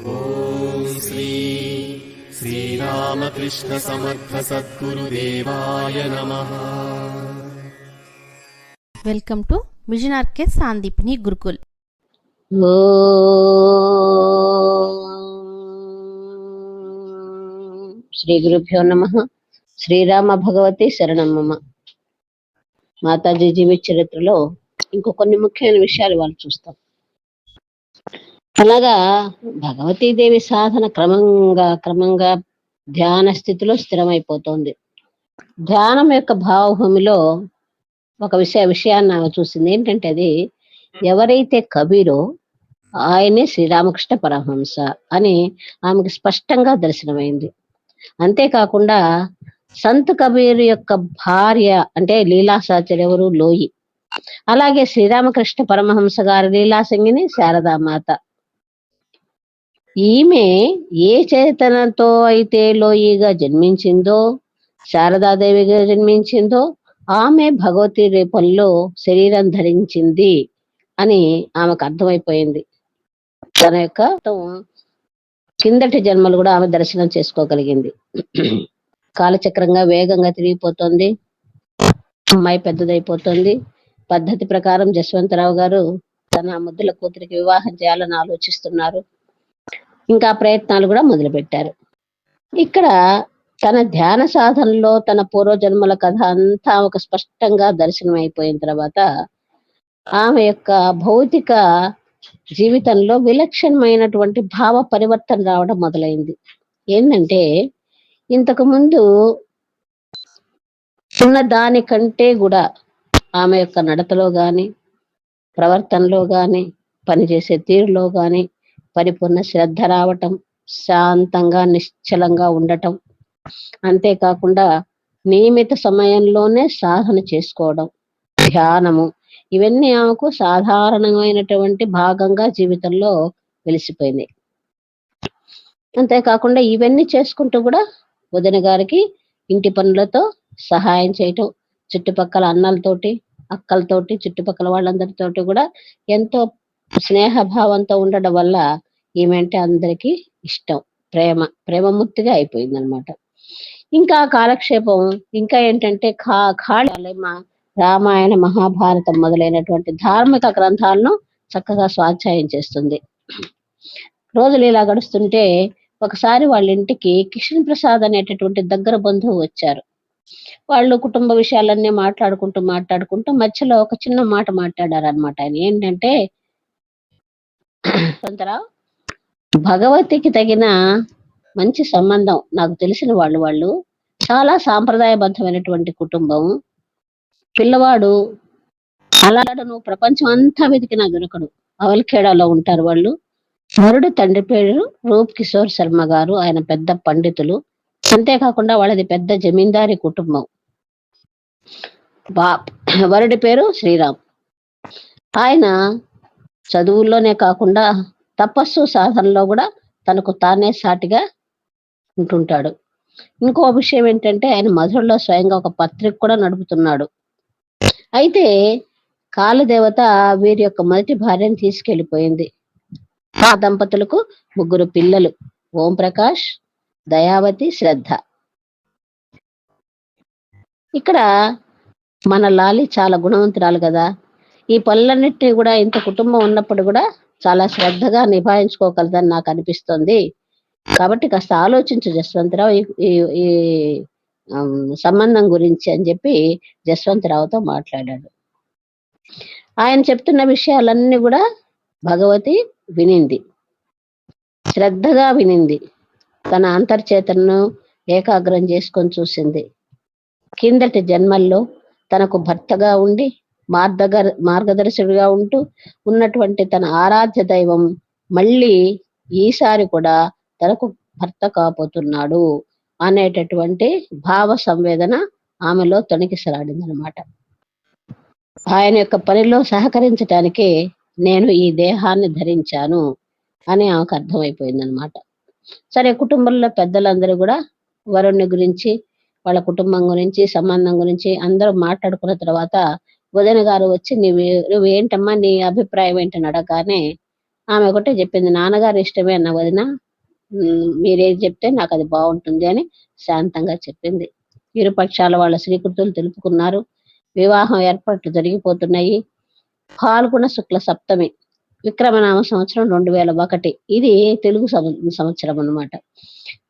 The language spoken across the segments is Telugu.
ॐ श्री श्रीरामकृष्णसमर्थसद्गुरुदेवाय नमः welcome to mission RK Sandipani Gurukul ఓం శ్రీ గురుభ్యో నమ శ్రీరామ భగవతి శరణం మమ మాతాజీ జీవిత చరిత్రలో ఇంకో కొన్ని ముఖ్యమైన విషయాలు వాళ్ళు చూస్తాం అలాగా భగవతీదేవి సాధన క్రమంగా క్రమంగా ధ్యాన స్థితిలో స్థిరమైపోతుంది. ధ్యానం యొక్క భావభూమిలో ఒక విషయ విషయాన్ని ఆమె చూసింది. ఏంటంటే అది ఎవరైతే కబీరో ఆయనే శ్రీరామకృష్ణ పరమహంస అని ఆమెకు స్పష్టంగా దర్శనమైంది. అంతేకాకుండా సంత్ కబీర్ యొక్క భార్య అంటే లీలాసాచర్ ఎవరు? లోయి. అలాగే శ్రీరామకృష్ణ పరమహంస గారి లీలాసంగిని శారదామాత. ఈమె ఏ చేతనతో అయితే లోయిగా జన్మించిందో శారదాదేవిగా జన్మించిందో ఆమె భగవతి రూపంలో శరీరం ధరించింది అని ఆమెకు అర్థమైపోయింది. తన యొక్క కిందటి జన్మలు కూడా ఆమె దర్శనం చేసుకోగలిగింది. కాలచక్రంగా వేగంగా తిరిగిపోతుంది. అమ్మాయి పెద్దదైపోతుంది. పద్ధతి ప్రకారం జస్వంతరావు గారు తన ముద్దుల కూతురికి వివాహం చేయాలని ఆలోచిస్తున్నారు. ఇంకా ప్రయత్నాలు కూడా మొదలుపెట్టారు. ఇక్కడ తన ధ్యాన సాధనలో తన పూర్వజన్మల కథ అంతా ఒక స్పష్టంగా దర్శనం అయిపోయిన తర్వాత ఆమె యొక్క భౌతిక జీవితంలో విలక్షణమైనటువంటి భావ పరివర్తన రావడం మొదలైంది. ఏంటంటే ఇంతకు ముందు ఉన్న దానికంటే కూడా ఆమె యొక్క నడతలో గాని ప్రవర్తనలో గాని పనిచేసే తీరులో గాని పరిపూర్ణ శ్రద్ధ రావటం శాంతంగా నిశ్చలంగా ఉండటం. అంతేకాకుండా నియమిత సమయంలోనే సాధన చేసుకోవడం ధ్యానము. ఇవన్నీ ఆమెకు సాధారణమైనటువంటి భాగంగా జీవితంలో వెలిసిపోయినాయి. అంతేకాకుండా ఇవన్నీ చేసుకుంటూ కూడా వదిన గారికి ఇంటి పనులతో సహాయం చేయటం చుట్టుపక్కల అన్నలతోటి అక్కలతోటి చుట్టుపక్కల వాళ్ళందరితోటి కూడా ఎంతో స్నేహ భావంతో ఉండడం వల్ల ఈమె అంటే అందరికీ ఇష్టం. ప్రేమ ప్రేమమూర్తిగా అయిపోయింది అనమాట ఇంకా కాలక్షేపం ఇంకా ఏంటంటే ఖా ఖాళీ రామాయణ మహాభారతం మొదలైనటువంటి ధార్మిక గ్రంథాలను చక్కగా స్వాధ్యాయం చేస్తుంది. రోజులు ఇలా గడుస్తుంటే ఒకసారి వాళ్ళ ఇంటికి కిషన్ ప్రసాద్ అనేటటువంటి దగ్గర బంధువు వచ్చారు. వాళ్ళు కుటుంబ విషయాలన్నీ మాట్లాడుకుంటూ మాట్లాడుకుంటూ మధ్యలో ఒక చిన్న మాట మాట్లాడారు అనమాట ఆయన. ఏంటంటే కొంతరావు భగవతికి తగిన మంచి సంబంధం నాకు తెలిసిన వాళ్ళు వాళ్ళు చాలా సాంప్రదాయబద్ధమైనటువంటి కుటుంబం. పిల్లవాడు అలాడను ప్రపంచం అంతా వెతికిన దొరకడు అవల్ఖేడాలో ఉంటారు వాళ్ళు. మరుడు తండ్రి పేరు రూప్ కిషోర్ శర్మ గారు. ఆయన పెద్ద పండితులు. అంతేకాకుండా వాళ్ళది పెద్ద జమీందారీ కుటుంబం. బాప్ వరుడి పేరు శ్రీరామ్. ఆయన చదువుల్లోనే కాకుండా తపస్సు సాధనలో కూడా తనకు తానే సాటిగా ఉంటుంటాడు. ఇంకో విషయం ఏంటంటే ఆయన మధురలో స్వయంగా ఒక పత్రిక కూడా నడుపుతున్నాడు. అయితే కాలదేవత వీరి యొక్క మొదటి భార్యను తీసుకెళ్ళిపోయింది ఆ దంపతులకు ముగ్గురు పిల్లలు ఓం ప్రకాష్ దయావతి శ్రద్ధ. ఇక్కడ మన లాలి చాలా గుణవంతురాలు కదా. ఈ పనులన్నిటినీ కూడా ఇంత కుటుంబం ఉన్నప్పుడు కూడా చాలా శ్రద్ధగా నిభాయించుకోగలదని నాకు అనిపిస్తుంది. కాబట్టి కాస్త ఆలోచించు జస్వంతరావు ఈ- ఈ సంబంధం గురించి అని చెప్పి జస్వంతరావుతో మాట్లాడాడు. ఆయన చెప్తున్న విషయాలన్నీ కూడా భగవతి వినింది. శ్రద్ధగా వినింది. తన అంతర్చేతనను ఏకాగ్రం చేసుకొని చూసింది. కిందటి జన్మల్లో తనకు భర్తగా ఉండి మార్గ మార్గదర్శకుడిగా ఉంటూ ఉన్నటువంటి తన ఆరాధ్య దైవం మళ్ళీ ఈసారి కూడా తనకు భర్త కాబోతున్నాడు అనేటటువంటి భావ సంవేదన ఆమెలో తొణికిసలాడింది అనమాట ఆయన యొక్క పనిలో సహకరించటానికి నేను ఈ దేహాన్ని ధరించాను అని ఆమెకు అర్థమైపోయింది అనమాట సరే కుటుంబంలో పెద్దలందరూ కూడా వరుణ్ణి గురించి వాళ్ళ కుటుంబం గురించి సంబంధం గురించి అందరూ మాట్లాడుకున్న తర్వాత వదిన గారు వచ్చి నువ్వు నువ్వేంటమ్మా నీ అభిప్రాయం ఏంటని అడగగానే ఆమె ఒకటే చెప్పింది నాన్నగారు ఇష్టమే అన్న వదిన మీరేది మీరేం చెప్తే నాకు అది బాగుంటుంది అని శాంతంగా చెప్పింది. ఇరు పక్షాల వాళ్ళ శ్రీకృతులు తెలుపుకున్నారు. వివాహం ఏర్పాట్లు జరిగిపోతున్నాయి. పాల్గొన శుక్ల సప్తమి విక్రమనామ సంవత్సరం రెండు వేల ఒకటి. ఇది తెలుగు సంవత్సరం అన్నమాట.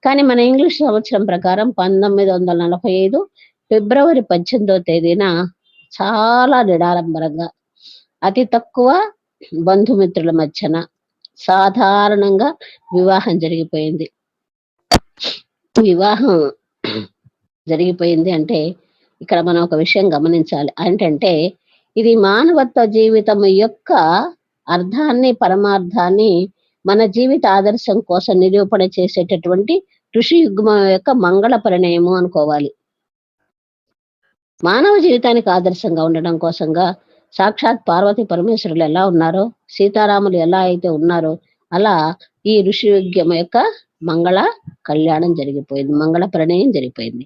కానీ మన ఇంగ్లీష్ సంవత్సరం ప్రకారం పంతొమ్మిది వందల నలభై ఐదు ఫిబ్రవరి పద్దెనిమిదో తేదీన చాలా నిడారంబరంగా అతి తక్కువ బంధుమిత్రుల మధ్యన సాధారణంగా వివాహం జరిగిపోయింది. వివాహం జరిగిపోయింది అంటే ఇక్కడ మనం ఒక విషయం గమనించాలి. ఏంటంటే ఇది మానవత్వ జీవితం యొక్క అర్థాన్ని పరమార్థాన్ని మన జీవిత ఆదర్శం కోసం నిరూపణ చేసేటటువంటి ఋషి యుగ్మం యొక్క మంగళ పరిణయము అనుకోవాలి. మానవ జీవితానికి ఆదర్శంగా ఉండడం కోసంగా సాక్షాత్ పార్వతి పరమేశ్వరులు ఎలా ఉన్నారో సీతారాములు ఎలా అయితే ఉన్నారో అలా ఈ ఋషి యుగ్యం యొక్క మంగళ కళ్యాణం జరిగిపోయింది మంగళ ప్రణయం జరిగిపోయింది.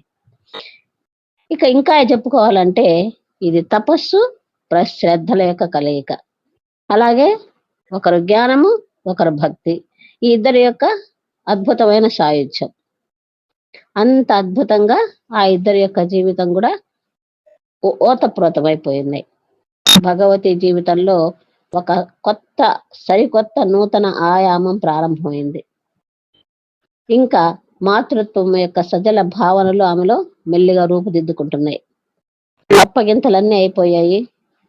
ఇక ఇంకా చెప్పుకోవాలంటే ఇది తపస్సు ప్లస్ శ్రద్ధల యొక్క కలయిక. అలాగే ఒకరు జ్ఞానము ఒకరు భక్తి. ఈ ఇద్దరి యొక్క అద్భుతమైన సాయుధ్యం. అంత అద్భుతంగా ఆ ఇద్దరి యొక్క జీవితం కూడా ఓతప్రోతమైపోయింది. భగవతి జీవితంలో ఒక కొత్త సరికొత్త నూతన ఆయామం ప్రారంభమైంది. ఇంకా మాతృత్వం యొక్క సజల భావనలు ఆమెలో మెల్లిగా రూపుదిద్దుకుంటున్నాయి. అప్పగింతలన్నీ అయిపోయాయి.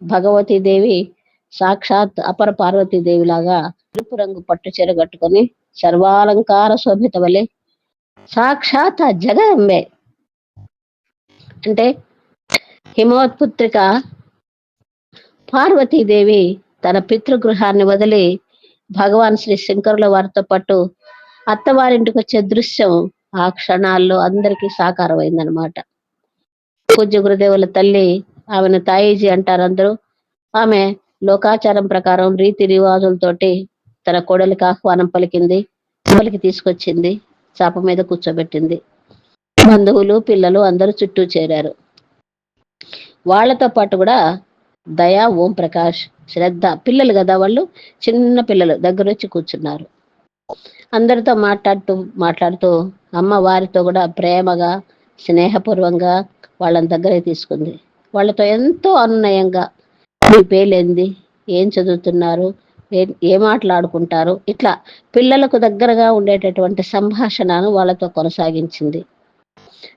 భగవతీదేవి సాక్షాత్ అపర పార్వతీదేవి లాగా తెలుపు రంగు పట్టు చీర కట్టుకొని సర్వాలంకార శోభిత వలె సాక్షాత్ జగదంబే. అంటే హిమవత్పుత్రిక పార్వతీదేవి తన పితృగృహాన్ని వదిలి భగవాన్ శ్రీ శంకరుల వారితో పాటు అత్తవారింటికి వచ్చే దృశ్యం ఆ క్షణాల్లో అందరికీ సాకారమైందనమాట పూజ్య గురుదేవుల తల్లి ఆమెను తాయిజీ అంటారు అందరూ. ఆమె లోకాచారం ప్రకారం రీతి రివాజులతోటి తన కోడలికి ఆహ్వానం పలికింది పలికి తీసుకొచ్చింది చాప మీద కూర్చోబెట్టింది. బంధువులు పిల్లలు అందరూ చుట్టూ చేరారు. వాళ్ళతో పాటు కూడా దయా ఓం ప్రకాష్ శ్రద్ధ పిల్లలు కదా వాళ్ళు? చిన్న పిల్లలు దగ్గర వచ్చి కూర్చున్నారు. అందరితో మాట్లాడుతూ మాట్లాడుతూ అమ్మ వారితో కూడా ప్రేమగా స్నేహపూర్వంగా వాళ్ళని దగ్గరే తీసుకుంది. వాళ్ళతో ఎంతో అనునయంగా మీ పేలేంది ఏం చదువుతున్నారు? ఏ ఏ మాట్లాడుకుంటారు? ఇట్లా పిల్లలకు దగ్గరగా ఉండేటటువంటి సంభాషణను వాళ్ళతో కొనసాగించింది.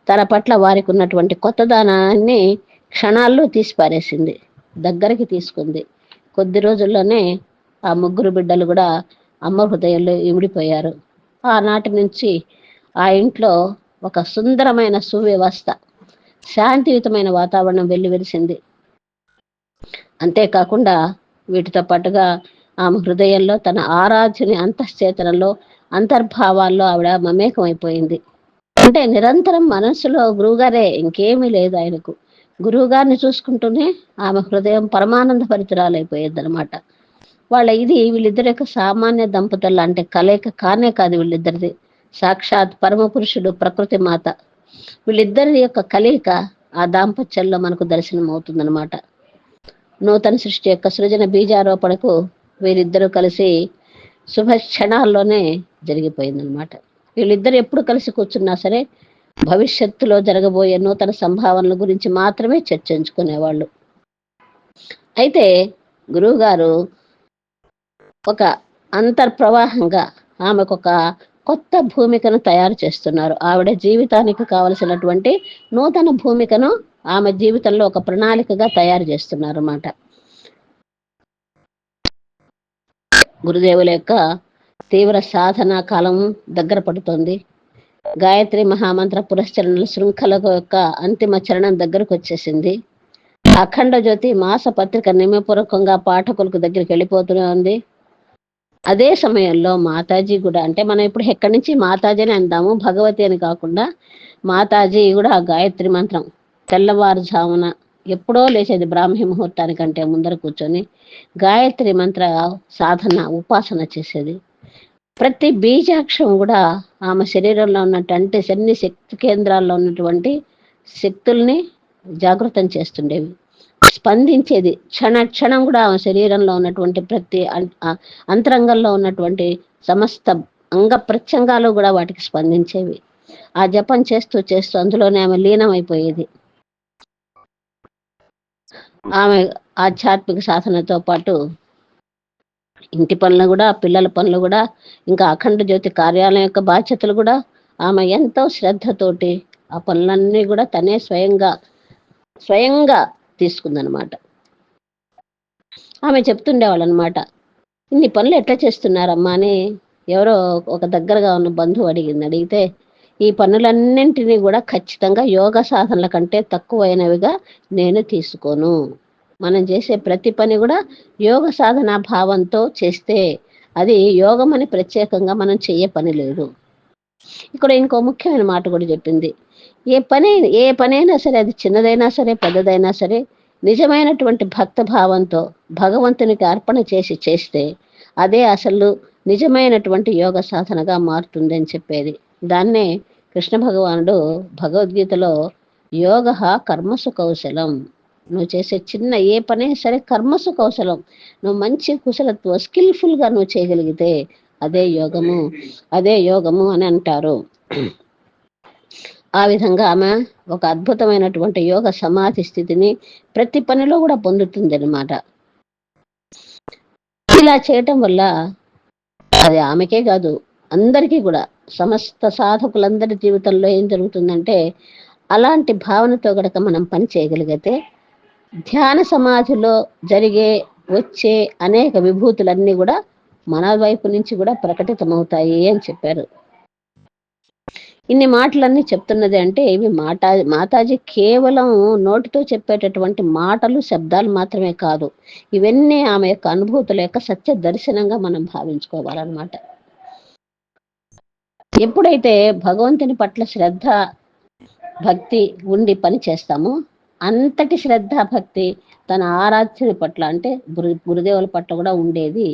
తన పట్ల వారికి ఉన్నటువంటి కొత్తదనాన్ని క్షణాల్లో తీసి పారేసింది దగ్గరికి తీసుకుంది. కొద్ది రోజుల్లోనే ఆ ముగ్గురు బిడ్డలు కూడా అమ్మ హృదయంలో ఇమిడిపోయారు. ఆనాటి నుంచి ఆ ఇంట్లో ఒక సుందరమైన సువ్యవస్థ శాంతియుతమైన వాతావరణం వెల్లివెలిసింది అంతేకాకుండా వీటితో పాటుగా ఆమె హృదయంలో తన ఆరాధ్యుని అంతఃచేతనలో అంతర్భావాల్లో ఆవిడ మమేకం అయిపోయింది అంటే నిరంతరం మనసులో గురువుగారే ఇంకేమీ లేదు ఆయనకు. గురువు గారిని చూసుకుంటూనే ఆమె హృదయం పరమానంద పరితురాలైపోయేది అనమాట వాళ్ళ ఇది వీళ్ళిద్దరి యొక్క సామాన్య దంపతుల అంటే కలయిక కానే కాదు వీళ్ళిద్దరిది. సాక్షాత్ పరమ పురుషుడు ప్రకృతి మాత. వీళ్ళిద్దరి యొక్క కలయిక ఆ దాంపత్యంలో మనకు దర్శనం అవుతుందనమాట నూతన సృష్టి యొక్క సృజన బీజారోపణకు వీరిద్దరూ కలిసి శుభ క్షణాల్లోనే జరిగిపోయిందనమాట వీళ్ళిద్దరు ఎప్పుడు కలిసి కూర్చున్నా సరే భవిష్యత్తులో జరగబోయే నూతన సంభావనల గురించి మాత్రమే చర్చించుకునేవాళ్ళు. అయితే గురువుగారు ఒక అంతర్ప్రవాహంగా ఆమెకు ఒక కొత్త భూమికను తయారు చేస్తున్నారు. ఆవిడ జీవితానికి కావలసినటువంటి నూతన భూమికను ఆమె జీవితంలో ఒక ప్రణాళికగా తయారు చేస్తున్నారు అన్నమాట గురుదేవుల యొక్క తీవ్ర సాధన కాలం దగ్గర పడుతోంది. గాయత్రి మహామంత్ర పురస్చరణల శృంఖల యొక్క అంతిమ చరణం దగ్గరకు వచ్చేసింది. అఖండ జ్యోతి మాస పత్రిక నియమపూర్వకంగా పాఠకులకు దగ్గరికి వెళ్ళిపోతూనే ఉంది. అదే సమయంలో మాతాజీ కూడా అంటే మనం ఇప్పుడు ఎక్కడి నుంచి మాతాజీ అని అందాము భగవతి అని కాకుండా మాతాజీ కూడా ఆ గాయత్రి మంత్రం తెల్లవారుజామున ఎప్పుడో లేచేది బ్రాహ్మీ ముహూర్తానికంటే ముందర కూర్చొని గాయత్రి మంత్ర సాధన ఉపాసన చేసేది. ప్రతి బీజాక్షం కూడా ఆమె శరీరంలో ఉన్నటువంటి అన్ని శక్తి కేంద్రాల్లో ఉన్నటువంటి శక్తుల్ని జాగృతం చేస్తుండేవి. స్పందించేది. క్షణ క్షణం కూడా ఆమె శరీరంలో ఉన్నటువంటి ప్రతి అంతరంగంలో ఉన్నటువంటి సమస్త అంగ ప్రత్యంగాలు కూడా వాటికి స్పందించేవి. ఆ జపం చేస్తూ చేస్తూ అందులోనే ఆమె లీనమైపోయేది. ఆమె ఆధ్యాత్మిక సాధనతో పాటు ఇంటి పనులు కూడా పిల్లల పనులు కూడా ఇంకా అఖండ జ్యోతి కార్యాలయం యొక్క బాధ్యతలు కూడా ఆమె ఎంతో శ్రద్ధతోటి ఆ పనులన్నీ కూడా తనే స్వయంగా స్వయంగా తీసుకుందనమాట ఆమె చెప్తుండేవాళ్ళనమాట ఇన్ని పనులు ఎట్లా చేస్తున్నారమ్మా? అని ఎవరో ఒక దగ్గరగా ఉన్న బంధువు అడిగింది. అడిగితే ఈ పనులన్నింటినీ కూడా ఖచ్చితంగా యోగ సాధనల కంటే తక్కువైనవిగా నేను తీసుకోను. మనం చేసే ప్రతి పని కూడా యోగ సాధన భావంతో చేస్తే అది యోగం అని ప్రత్యేకంగా మనం చేయ పని లేదు. ఇక్కడ ఇంకో ముఖ్యమైన మాట కూడా చెప్పింది. ఏ పని ఏ పనైనా సరే అది చిన్నదైనా సరే పెద్దదైనా సరే నిజమైనటువంటి భక్త భావంతో భగవంతునికి అర్పణ చేసి చేస్తే అదే అసలు నిజమైనటువంటి యోగ సాధనగా మారుతుంది అని చెప్పేది. దాన్నే కృష్ణ భగవానుడు భగవద్గీతలో యోగ కర్మసు కౌశలం నువ్వు చేసే చిన్న ఏ పనే సరే కర్మసు కౌశలం నువ్వు మంచి కుశలత్వం skillful గా నువ్వు చేయగలిగితే అదే యోగము అదే యోగము అని అంటారు. ఆ విధంగా ఆమె ఒక అద్భుతమైనటువంటి యోగ సమాధి స్థితిని ప్రతి పనిలో కూడా పొందుతుంది అనమాట ఇలా చేయటం వల్ల అది ఆమెకే కాదు అందరికీ కూడా సమస్త సాధకులందరి జీవితంలో ఏం జరుగుతుందంటే అలాంటి భావనతో గడక మనం పని చేయగలిగితే ధ్యాన సమాధిలో జరిగే వచ్చే అనేక విభూతులన్నీ కూడా మన వైపు నుంచి కూడా ప్రకటితమవుతాయి అని చెప్పారు. ఇన్ని మాటలన్నీ చెప్తున్నది అంటే ఇవి మాటా మాతాజీ కేవలం నోటితో చెప్పేటటువంటి మాటలు శబ్దాలు మాత్రమే కాదు. ఇవన్నీ ఆమె యొక్క అనుభూతుల యొక్క సత్య దర్శనంగా మనం భావించుకోవాలన్నమాట. ఎప్పుడైతే భగవంతుని పట్ల శ్రద్ధ భక్తి ఉండి పని చేస్తామో అంతటి శ్రద్ధ భక్తి తన ఆరాధ్యుని పట్ల అంటే గురు గురుదేవుల పట్ల కూడా ఉండేది.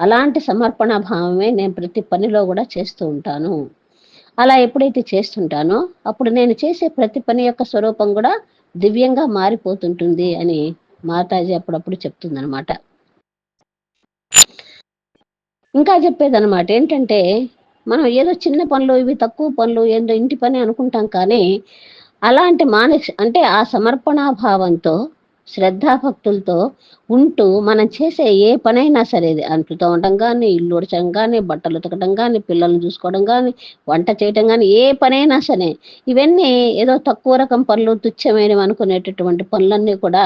అలాంటి సమర్పణ భావమే నేను ప్రతి పనిలో కూడా చేస్తూ ఉంటాను. అలా ఎప్పుడైతే చేస్తుంటానో అప్పుడు నేను చేసే ప్రతి పని యొక్క స్వరూపం కూడా దివ్యంగా మారిపోతుంటుంది అని మాతాజీ అప్పుడప్పుడు చెప్తుందనమాట ఇంకా చెప్పేదనమాట ఏంటంటే మనం ఏదో చిన్న పనులు ఇవి తక్కువ పనులు ఏదో ఇంటి పని అనుకుంటాం కానీ అలాంటి మానస్ అంటే ఆ సమర్పణా భావంతో శ్రద్ధాభక్తులతో ఉంటూ మనం చేసే ఏ పనైనా సరే ఇది అంట్లు కానీ ఇల్లు ఉడచడం కానీ బట్టలు ఉతకడం కానీ పిల్లల్ని చూసుకోవడం కానీ వంట చేయటం కానీ ఏ పనైనా సరే ఇవన్నీ ఏదో తక్కువ రకం పనులు తుచ్చమైనవి అనుకునేటటువంటి పనులన్నీ కూడా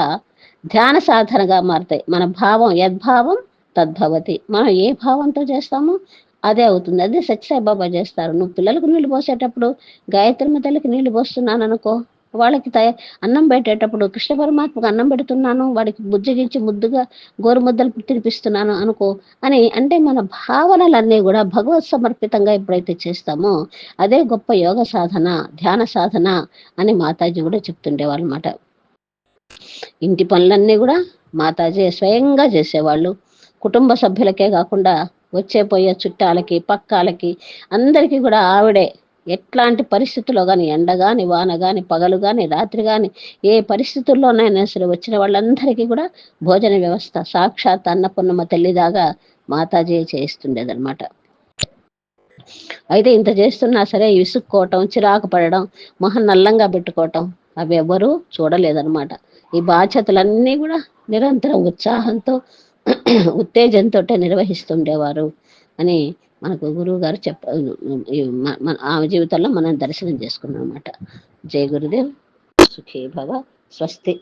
ధ్యాన సాధనగా మారుతాయి. మన భావం యద్భావం తద్భవతి. మనం ఏ భావంతో చేస్తామో అదే అవుతుంది. అదే సత్యసాయిబాబా చేస్తారు. నువ్వు పిల్లలకు నీళ్ళు పోసేటప్పుడు గాయత్రమ్మ తల్లికి నీళ్ళు పోస్తున్నాను అనుకో వాళ్ళకి తయ అన్నం పెట్టేటప్పుడు కృష్ణ పరమాత్మకు అన్నం పెడుతున్నాను వాడికి బుజ్జగించి ముద్దుగా గోరు ముద్దలు తినిపిస్తున్నాను అనుకో అని అంటే మన భావనలన్నీ కూడా భగవత్ సమర్పితంగా ఎప్పుడైతే చేస్తామో అదే గొప్ప యోగ సాధన ధ్యాన సాధన అని మాతాజీ కూడా చెప్తుండేవాళ్ళు అనమాట ఇంటి పనులన్నీ కూడా మాతాజీ స్వయంగా చేసేవాళ్ళు. కుటుంబ సభ్యులకే కాకుండా వచ్చే పోయే చుట్టాలకి పక్కాలకి అందరికీ కూడా ఆవిడే ఎట్లాంటి పరిస్థితుల్లో కానీ ఎండ కానీ వాన కానీ పగలు కానీ రాత్రి కానీ ఏ పరిస్థితుల్లోనైనా సరే వచ్చిన వాళ్ళందరికీ కూడా భోజన వ్యవస్థ సాక్షాత్ అన్నపూర్ణమ్మ తల్లిదాగా మాతాజీ చేయిస్తుండేదన్నమాట. అయితే ఇంత చేస్తున్నా సరే విసుక్కోవటం చిరాకు పడడం మొహం నల్లంగా పెట్టుకోవటం అవి ఎవరూ చూడలేదన్నమాట. ఈ బాధ్యతలన్నీ కూడా నిరంతరం ఉత్సాహంతో ఉత్తేజంతో నిర్వహిస్తుండేవారు అని మనకు గురువు గారు చెప్ప మన ఆమె జీవితంలో మనం దర్శనం చేసుకున్నాం అన్నమాట జయ గురుదేవ్ సుఖీ భవ స్వస్తి.